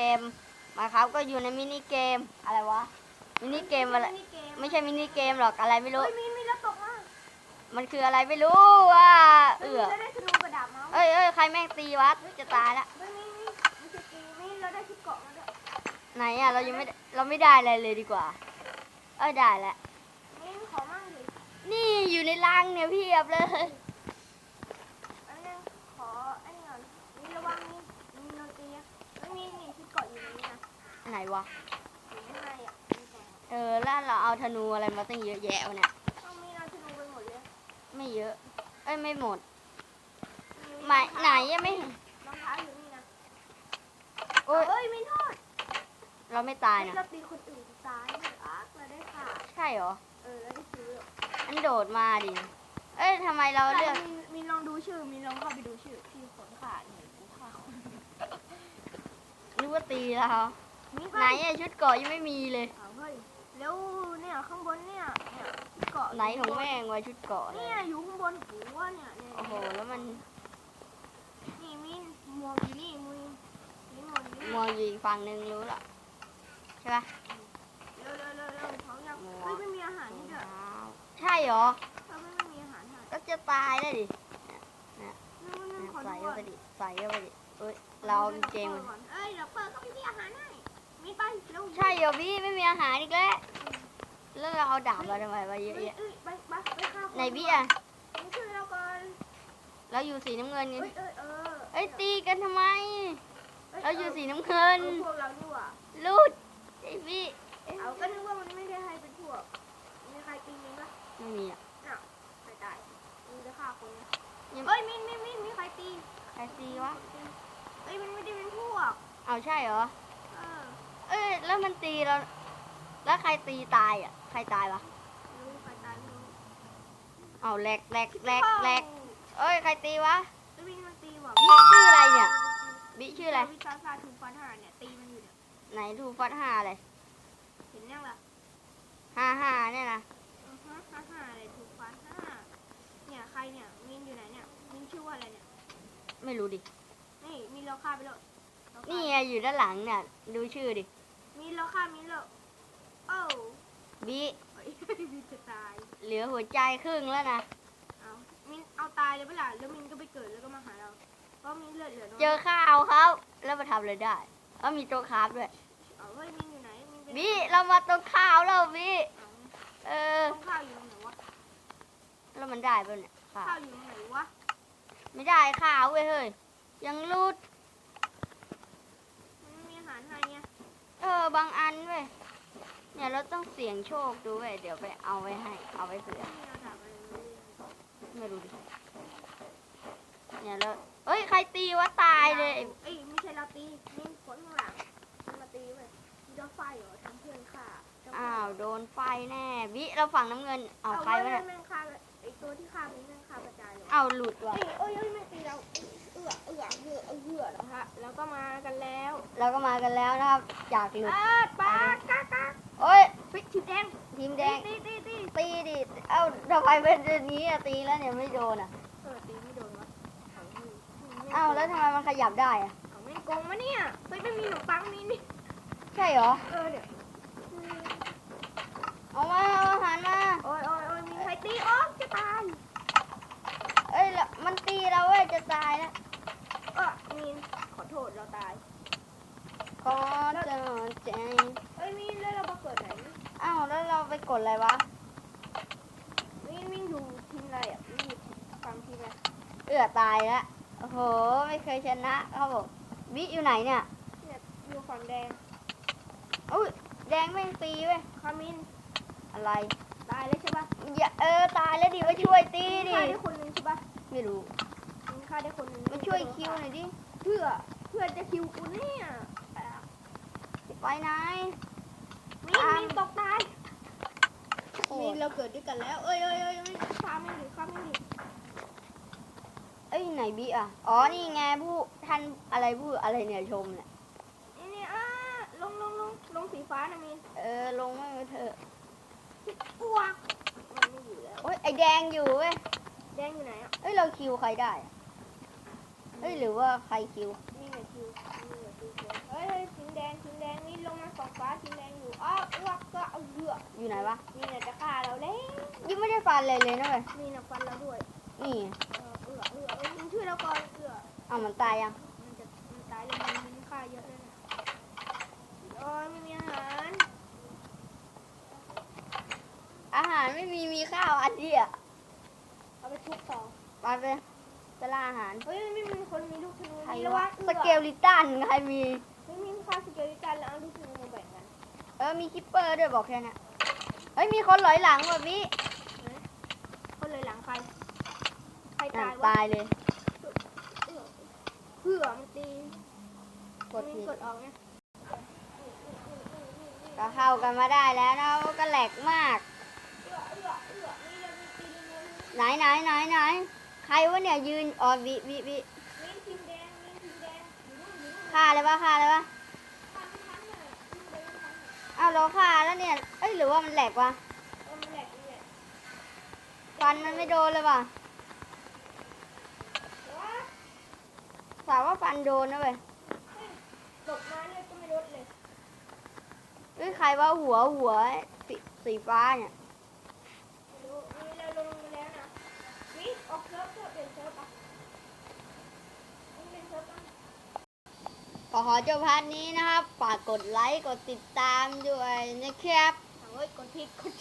กมมาครับก็อยู่ในมินิเกมอะไรวะมินิเกมอะไรมินิเกมไม่ใช่มินิเกมหรอกอะไรไม่รู้เฮ้ยมีมีแล้วตกมามันคืออะไรไม่รู้ว่า เอเฮ้ยอแล้วได้ธนูกระดาษมาเอ้ยเอ้ยใครแม่งตีวัดจะตายละเฮ้ยมีมีมีสกีมีแล้วได้ชุดเกาะมาด้วยไหนอะเรายังไม่ได้เราไม่ได้อะไรเลยดีกว่า เอ้ยได้แล้วมีขอมั่งดินี่อยู่ในรังเนี่ยเพียบเลย อันนึงขออันนี้ก่อนมีระวังมีมีโนตีอะไม่มีนี่ชุดเกาะอยู่ในนี้นะ ไหนวะอยู่ข้างในอะมีแต่เออแล้วเราเอาธนูอะไรมาตั้งเยอะแยะวะเนี่ยต้องมีเราธนูไปหมดเลยไม่เยอะ เอ้ยไม่หมดมีไหนไหนยังไม่เห็นรองเท้าอยู่นี่นะโอ้ยเฮ้ยมีโทษเราไม่ตายนะเราตีคนอื่นตายเนี่ยอะเราได้ค่ะใช่เหรอ เออแล้วได้ซื้ออันโดดมาดิ เอ้ยทำไมเราเลือกมีมีลองดูชื่อ มีลองเข้าไปดูชื่อที่คนขาดเนี่ยกูฆ่าคนนึกว่าตีแล้ว มีไปไหนอะชุดเกาะยังไม่มีเลยเอาเฮ้ยแล้วเนี่ยข้างบนเนี่ยเนี่ยเกาะไหนของแม่งวะชุดเกาะเนี่เนี่ยยอยู่ข้างบนหัวเนี่ยเนี่ยโอ้โหแล้วมันนี่มีหมวกอยู่นี่มือนี่หมวกอยู่นี่มองอยู่อีกฝั่งหนึ่งรู้ละใช่ปะเร็วเร็วเร็วเร็วเขายังหมวกเฮ้ยไม่มีอาหารนี่เด้อใช่เหรอเราไม่ไม่มีอาหารให้ก็จะตายแล้วดินู่นนู่นขอใส่ดูเข้าก่อนไปดิใส่เข้าไปดิเอ้ยเราเอากางเกงมันก่อนเอ้ยเดี๋ยวเปิดก็ไม่มีอาหารให้ มีไปเร็วใช่เหรอพี่ไม่มีอาหารอีกแล้วแล้วเราเอาดาบมาทำไมวะเยอะเอ้ยแยะเอ้ยไปไปไปฆ่าคไหนพี่อะมาช่วยเราก่อนเราอยู่สีน้ำเงินไงเอ้ยเอ้ยเออเอ้ยตีกันทำไม เราอยู่สีน้ำเงินเออพวกเราดีกว่าลูดไอพี่เอาก็นึกว่ามันไม่ได้ให้เป็นพวกมีใครตีมีปะไม่มีอะน่ะใครตายมีจะฆ่าคนนะยังเฮ้ยมินมินมินมีใครตีใครตีวะเอ้ยมันไม่ได้เป็นพวก เอาใช่เหรอ เออเอ้ยแล้วมันตีเราแล้วใครตีตายอะ ใครตายวะไม่รู้ใครตายไม่รู้เอาแหลกแหลกแหลกแหลกเอ้ยใครตีวะเอ้ยมินมันตีว่ะบิชื่ออะไรเนี่ย บิชื่ออะไร วิชาซาถูกฟันหาเนี่ยตีมันอยู่เนี่ยไหนทูฟัดห้าเลยเห็นยังล่ะห้าห้าเนี่ยนะอือฮะห้าห้าอะไรถูกฟันห้าเนี่ยใครเนี่ยมินอยู่ไหนเนี่ยมินชื่อว่าอะไรเนี่ยไม่รู้ดิ นี่มินเราฆ่าไปแล้วเราฆ่านี่ไงอยู่ด้านหลังเนี่ย ดูชื่อดิ มินเราฆ่ามินแล้วโอ้าบิเฮ้ยมินจะตาย เหลือหัวใจครึ่งแล้วนะ เอามินเอาตายเลยเปะล่าแล้วมินก็ไปเกิดแล้วก็มาหาเรา เพราะมินเลือดเหลือน้อยเจอข้าวเขาแล้วมาทำอะไรได้แล้วมีโต๊ะคราฟด้วยเอาเฮ้ยมินอยู่ไหนมินเป็นบิเรามาตรงข้าวแล้วบิเอาเออ ต้องข้าวอยู่ตรงไหนวะ แล้วมันได้ป่ะเนี่ยข้าวข้าวอยู่ตรงไหนวะ ไม่ได้ข้าวเว้ยเฮ้ยยังรูด มันไม่มีอาหารให้เนี่ย เออบางอันเว้ยเนี่ยเราต้องเสี่ยงโชคดูเว้ยเดี๋ยวไปเอาไว้ให้ เอาไว้เผื่อไม่เอาดาบอะไรเลยไม่รู้ดิเนี่ยแล้วเอ้ยใครตีวะตายเลยเอ้ยไม่ใช่เราตีมินคนข้างหลังมันมาตีเว้ยมีดอกไฟเหรอทำเพื่อนฆ่าทำเพื่นอ้าวโดนไฟแน่วิเราฝั่งน้ำเงินเอาใครวะเว้เนี่ยยแม่งฆ่า ไอตัวที่ฆ่ามินแม่งฆ่ากระจายเลยเอาหลุดว่ะ เอ้ยเอ้ยเอ้ยแม่งตีเราเอื้อเอื้อเอื้อเอื้อนะฮะแล้วก็มากันแล้วเราก็มากันแล้วนะครับจากหลุดเอิดปากกากาโอ้ยเฮ้ยทีมแดงทีมแดง ตีตีตีตีดิ เอ้าทำไมเป็นอย่างนี้อะตีแล้วเนี่ยไม่โดนอะ เออตีไม่โดนวะเอาไม่เอ้าแล้วทำไมมันขยับได้อะเอาไม่โกงมะเนี่ยเฮ้ยไม่มีขนมปังมีนี่ใช่เหรอ เออเนี่ยเอามาเอาอาหารมา โอ้ยโอ้ยโอ้ยมีใครตีโอ๊ยจะ ตาย เอ้ยแล้วมันตีเราเว้ยจะตายแล้วเออมีนขอโทษเราตายขอเจอใจเอ้ยมีนแล้วเรามาเกิดไหนอ้าวแล้วเราไปกดอะไรวะ มีนมีนอยู่ทีมอะไรอะมีนอยู่ฟังทีมอะไรเอือตายแล้วโอ้โห ไม่เคยชนะเขาบอกวิอยู่ไหนเนี่ย เนี่ยอยู่ฝั่งแดงอุ้ยแดงแม่งตีเว้ยคามินอะไร ตายแล้วใช่ปะอย่าเออตายแล้วดิมาช่วย ใช่ปะไม่รู้มีนฆ่าได้คนหนึงมาช่วยคิวหน่อยดิ เพื่อ เพื่อจะคิวกูเนี่ยอะไปไหนมีนมีนตกตายโอ้มีนเราเกิดด้วยกันแล้ว เอ้ยเอ้ยเอ้ยเอ้ยฆ่าไม่ดิฆ่าไม่ดิเอ้ยไหนบิอะ อ๋อ นี่ไงผู้ท่านอะไรผู้อะไรเนี่ยชมเนี่ยนี่นี่อะลงลงลงลงสีฟ้านะมีนเออ ลงไม่มาเถอะอ้วกมันไม่อยู่แล้ว โอ้ยไอแดงอยู่เว้ย แดงอยู่ไหนอะเอ้ยเราคิวใครได้เอ้ยหรือว่าใครคิว นี่ไงคิวนี่ไงคิวเฮ้ยเฮ้ยสิแดงสิงแดงนี่ลงมาสองฟ้าสิงแดงอยู่อ้ออ้วกก็เอาเหลืออยู่ไหนวะนี่ไงจะฆ่าเราแล้วยิ่งไม่ได้ฟันเลยเลยนะเว้ยนี่นะฟันเราด้วยนี่เออเออเอือเออยิงช่วยเราก่อนเอือเอามันตายยังมันจะมันตายเลยมันมันฆ่าเยอะเลยนะอ้ยไม่มีอาหารอาหารไม่มีมีข้าวอันเดียว ไปทุบต่อไปไปไปล่าอาหารเฮ้ยไม่มีคนมีลูกธนูใครมีแล้ววะวะสเกลลิตันใครมีไม่มีค่าสเกลลิตันแล้วเอาลูกธนูมาแบ่งกันเออมีคิปเปอร์ด้วยบอกแค่นั้นเฮ้ยมีคนหลอยหลังว่ะพี่คนเลยหลังใครใครอะตายวะตายเลยเอือเผื่อมันตีกดมันผิดกดออกเนี่ยก็เข้ากันมาได้แล้วนะก็แหลกมากเอือเอือเอือนี่เรามีตีเร็วๆ ไหนไหนไหนไหนใครวะเนี่ยยืนอ๋อวิวิวิมีทีมแดงมีทีมแดงอยู่นู่นอยู่นู่นฆ่าเลยปะฆ่าเลยปะทันทันน่ะยิงเลยทันน่ะเอาเราฆ่าแล้วเนี่ย เอ้ยหรือว่ามันแหลกวะเออมันแหลกมันแหลกฟันมันไม่โดนเลยว่ะว้าสาวว่าฟันโดนนะเว้ยตกมาเลยก็ไม่ลดเลยเอ้ยใครว่าหัวหัวสีสีฟ้าเนี่ย ขอขอจบพาร์ทนี้นะครับ ฝากกดไลค์ กดติดตามด้วยนะครับโอ้ยกดผิดกด